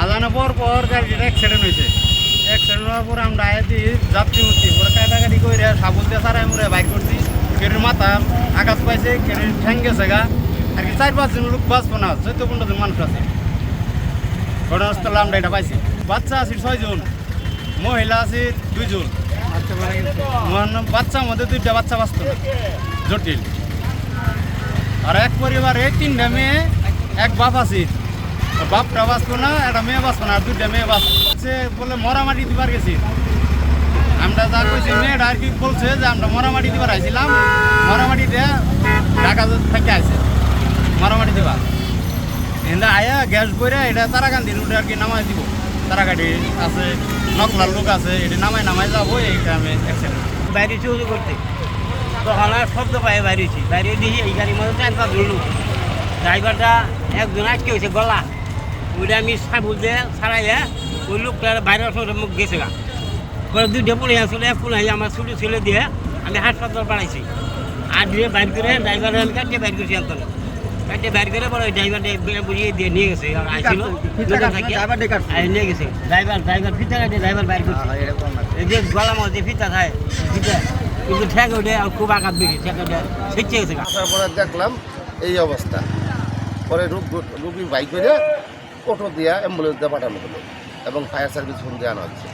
আজানো পর পর গাড়িটা অ্যাক্সিডেন্ট হয়েছে। অ্যাক্সিডেন্ট হওয়ার পর আমরা আয়াতি যাত্রী উঠছি পরে কাটাকাটি করে সাবুন দিয়ে সারাই মুড়ে বাইক করছি। কেটির মাথা আঘাত পাইছে কেটির ঠ্যাং গেছে গা। আর কি চার পাঁচজন লোক বাঁচবো না, চোদ্দ পনেরো জন মানুষ আছে। ঘটনাস্থলে আমরা এটা পাইছি। বাচ্চা আছে ছয়জন মহিলা আছে দুইজন বাচ্চার মধ্যে দুইটা বাচ্চা বাঁচত জটিল। আর এক পরিবারে তিনটা মেয়ে এক বাপ আছে। বাপটা বাঁচবো না, একটা মেয়ে বাঁচবো না, আর দুইটা মেয়ে বাঁচছে বলে মরামাটি দিবার গেছি। আমরা যা কইছি, মেয়েটা আর কি বলছে যে, আমরা মরামাটি দিবার আইছিলাম। মরামাটি দিয়ে ঢাকা থেকে আইছে। মরামাটি দিবার এন্দা আয়া গ্যাস বইরা এটা তারাকান্দি রোডে আর কি নামাই দিব। তারাকাটি আছে, নকলার লোক আছে, এটা নামাই নামাই যাব এইটা আমি অ্যাক্সিডেন্ট বাইরে চুরি করতে। তখন আর শব্দ পায়ে বাইরেছি। বাইরে দেখি এই গাড়ির মধ্যে টাইম পাস ধরলু। ড্রাইভারটা একজন আটকে হয়েছে গলা। ওইটা আমি দিয়ে ছাড়াইলে ওই লোকটা বাইরে আসলে মুখ গেছে গা। পরে দুইটা পড়ে আসলে ফুল হয়ে আমার ছুটি ছেলে দিয়ে আমি হাসপাতাল বাড়াইছি আর দিয়ে বাইর করে ড্রাইভারে আমি কাটিয়ে বাইর করছি এখন কাটিয়ে বাইর করে পরে ড্রাইভারটা বুঝিয়ে দিয়ে নিয়ে গেছে আর আর নিয়ে গেছে। ড্রাইভার ড্রাইভার ফিতা কাটিয়ে ড্রাইভার বাইর করছে। এই যে গলা মধ্যে ফিতা থাকে ফিতা। কিন্তু ঠেক ওঠে খুব আঘাত বেশি, ঠেক ওঠে ছিটছে গেছে আসার পরে দেখলাম এই অবস্থা। পরে রোগী বাইক করে অটো দিয়া অ্যাম্বুলেন্স দিয়ে পাঠানো হলো এবং ফায়ার সার্ভিস ফোন দিয়ে আনা হচ্ছে।